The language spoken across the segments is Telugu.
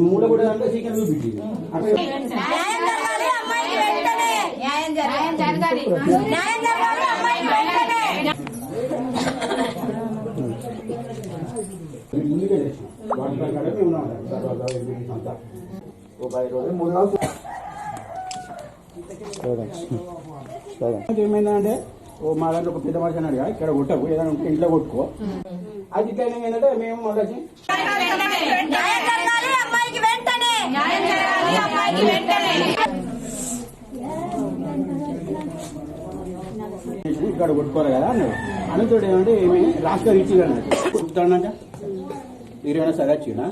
మూల కూడా అంటే సీకిల్ చూపించి అక్కడ న్యాయం జరగాలి అమ్మాయికి వెంటనే న్యాయం జరగాలి న్యాయం జరగాలి అమ్మాయికి వెంటనే ముందుకే చేసాం వాటి ప్రకారం మేము ఉన్నాం తర్వాత అంతా ఓ పది రోజులు మూడు రోజులు ఏమైందంటే ఓ మా దాంట్లో ఒక పెద్ద మనిషి అన్నాడు కదా, ఇక్కడ కొట్టకు ఏదైనా ఉంటే ఇంట్లో కొట్టుకో. అది ఇట్లా ఏంటంటే మేము వెంటనే ఇక్కడ కొట్టుకోరు కదా అన్నాడు. అనుతోడు ఏమంటే ఏమి గా ఇచ్చి చెప్తాడాక మీరేమైనా సరే వచ్చినా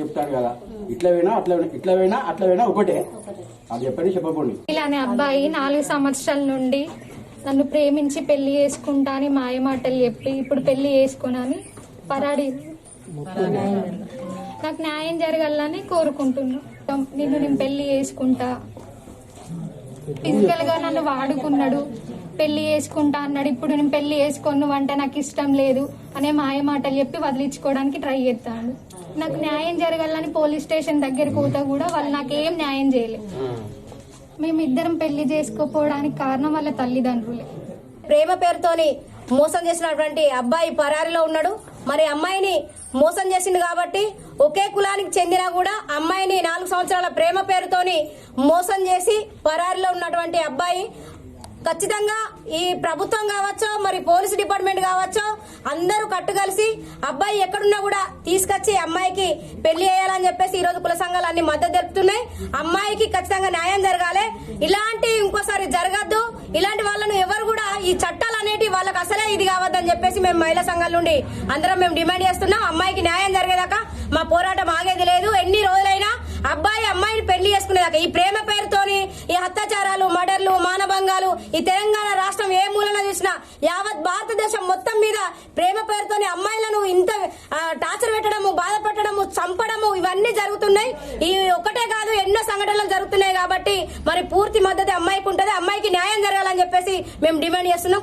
చెప్తాడు కదా. ఇట్లా పోయినా అట్లా ఇట్లా పోయినా అట్లా పోయినా ఒకటే. అది చెప్పండి చెప్పకండి. అనే అబ్బాయి నాలుగు సంవత్సరాల నుండి నన్ను ప్రేమించి పెళ్ళి చేసుకుంటా అని మాయమాటలు చెప్పి ఇప్పుడు పెళ్ళి చేసుకున్నాని పరాడి. నాకు న్యాయం జరగాలని కోరుకుంటున్నా. నిన్ను నేను పెళ్ళి చేసుకుంటా. ఫిజికల్గా నన్ను వాడుకున్నాడు. పెళ్ళి చేసుకుంటా అన్నాడు. ఇప్పుడు నేను పెళ్ళి చేసుకోను వంట నాకు ఇష్టం లేదు అనే మాయ మాటలు చెప్పి వదిలించుకోవడానికి ట్రై చేస్తాడు. నాకు న్యాయం జరగాలని పోలీస్ స్టేషన్ దగ్గరికి పోతా కూడా వాళ్ళు నాకు ఏం న్యాయం చేయలేదు. మేమిద్దరం పెళ్ళి చేసుకోపోవడానికి కారణం వాళ్ళ తల్లిదండ్రులే. ప్రేమ పేరుతోని మోసం చేసినటువంటి అబ్బాయి పరారిలో ఉన్నాడు. మరి అమ్మాయిని మోసం చేసింది కాబట్టి ఒకే కులానికి చెందినా కూడా అమ్మాయిని నాలుగు సంవత్సరాల ప్రేమ పేరుతోని మోసం చేసి పరారిలో ఉన్నటువంటి అబ్బాయి ఖచ్చితంగా ఈ ప్రభుత్వం కావచ్చో మరి పోలీస్ డిపార్ట్మెంట్ కావచ్చో అందరూ కట్టుకలిసి అబ్బాయి ఎక్కడున్నా కూడా తీసుకొచ్చి అమ్మాయికి పెళ్ళి చేయాలని చెప్పేసి ఈ రోజు కుల సంఘాలు అన్ని మద్దతు తెలుపుతున్నాయి. అమ్మాయికి ఖచ్చితంగా న్యాయం జరగాలి. ఇలాంటి ఇంకోసారి జరగద్దు. ఇలాంటి వాళ్ళను ఎవరు కూడా ఈ చట్టాలు అనేటి వాళ్ళకి అసలే ఇది కావద్దని చెప్పేసి మేము మహిళా సంఘాల నుండి అందరం మేము డిమాండ్ చేస్తున్నాం. అమ్మాయికి న్యాయం జరిగేదాకా మా పోరాటం ఆగేది లేదు. ఎన్ని రోజులైనా అబ్బాయి అమ్మాయిని పెళ్ళి చేసుకునేదాకా ఈ ప్రేమ పేరుతోని ఈ అత్యాచారాలు మర్డర్లు మానభంగాలు ఈ తెలంగాణ రాష్ట్రం ఏ మూలన చూసినా యావత్ భారతదేశం మొత్తం మీద ప్రేమ పేరుతోని అమ్మాయిలను ఇంత టార్చర్ పెట్టడము బాధ పెట్టడము చంపడము ఇవన్నీ జరుగుతున్నాయి. ఈ ఒకటే కాదు ఎన్నో సంఘటనలు జరుగుతున్నాయి కాబట్టి మరి పూర్తి మద్దతు అమ్మాయికి ఉంటుంది అమ్మాయికి న్యాయం జరగాలని చెప్పేసి మేము డిమాండ్ చేస్తున్నాం.